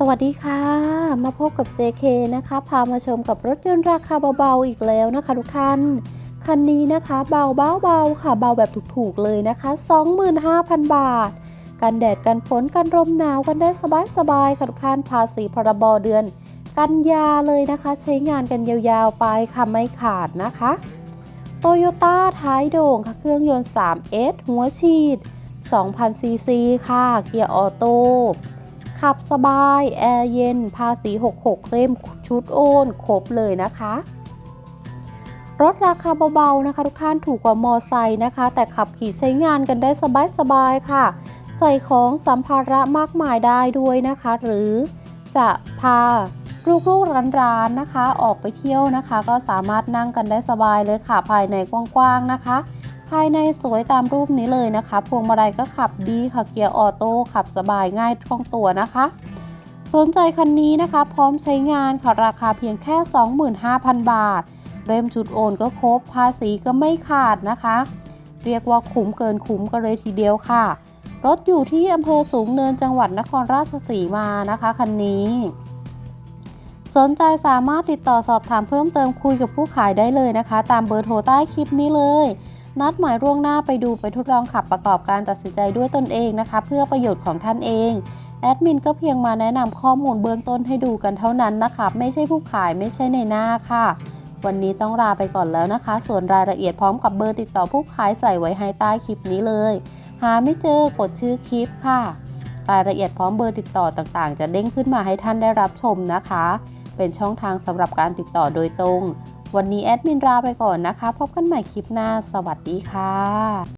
สวัสดีค่ะ มาพบกับ JK นะคะ พามาชมกับรถยนต์ราคาเบาๆอีกแล้วนะคะทุกท่าน คันนี้นะคะเบาๆเบาค่ะเบาแบบถูกๆเลยนะคะ 25,000 บาท กันแดดกันฝนกันลมหนาวกันได้สบายๆค่ะทุกท่านภาษีพรบเดือน กันยาเลยนะคะ ใช้งานกันยาวๆไปค่ะไม่ขาดนะคะโตโยต้าท้ายโด่งค่ะเครื่องยนต์ 3S หัวฉีด 2,000ซีซีค่ะ เกียร์ออโต้ ขับสบาย แอร์เย็น ภาษี 66 เล่มชุดโอนครบเลยนะคะรถราคาเบาๆนะคะ ทุกท่านถูกกว่ามอไซค์นะคะ แต่ขับขี่ใช้งานกันได้สบายๆค่ะ ใส่ของสัมภาระมากมายได้ด้วยนะคะ หรือจะพาลูกๆร้านๆนะคะ ออกไปเที่ยวนะคะ ก็สามารถนั่งกันได้สบายเลยค่ะภายในกว้างๆนะคะ ภายในสวยตามรูปนี้เลยนะคะ พวงมาลัยก็ขับดีค่ะเกียร์ออโต้ขับสบายง่ายคล่องตัวนะคะ สนใจคันนี้นะคะ พร้อมใช้งานค่ะราคาเพียงแค่ 25,000 บาท เริ่มจุดโอนก็ครบภาษีก็ไม่ขาดนะคะ เรียกว่าคุ้มเกินคุ้มกันเลยทีเดียวค่ะ รถอยู่ที่อำเภอสูงเนินจังหวัดนครราชสีมานะคะคันนี้ สนใจสามารถติดต่อสอบถามเพิ่มเติมคุยกับผู้ขายได้เลยนะคะ ตามเบอร์โทรใต้คลิปนี้เลย นัดหมายร่วงหน้าไปดูไปทดลองขับประกอบการตัดสินใจด้วยตนเองนะคะ เพื่อประโยชน์ของท่านเองแอดมินก็เพียงมาแนะนำข้อมูลเบื้องต้นให้ดูกันเท่านั้นนะคะ ไม่ใช่ผู้ขายไม่ใช่ในหน้าค่ะ วันนี้ต้องลาไปก่อนแล้วนะคะ ส่วนรายละเอียดพร้อมกับเบอร์ติดต่อผู้ขายใส่ไว้ให้ใต้คลิปนี้เลย หาไม่เจอกดชื่อคลิปค่ะ รายละเอียดพร้อมเบอร์ติดต่อต่างๆ จะเด้งขึ้นมาให้ท่านได้รับชมนะคะ เป็นช่องทางสำหรับการติดต่อโดยตรง วันนี้แอดมินลาไปก่อนนะคะ พบกันใหม่คลิปหน้า สวัสดีค่ะ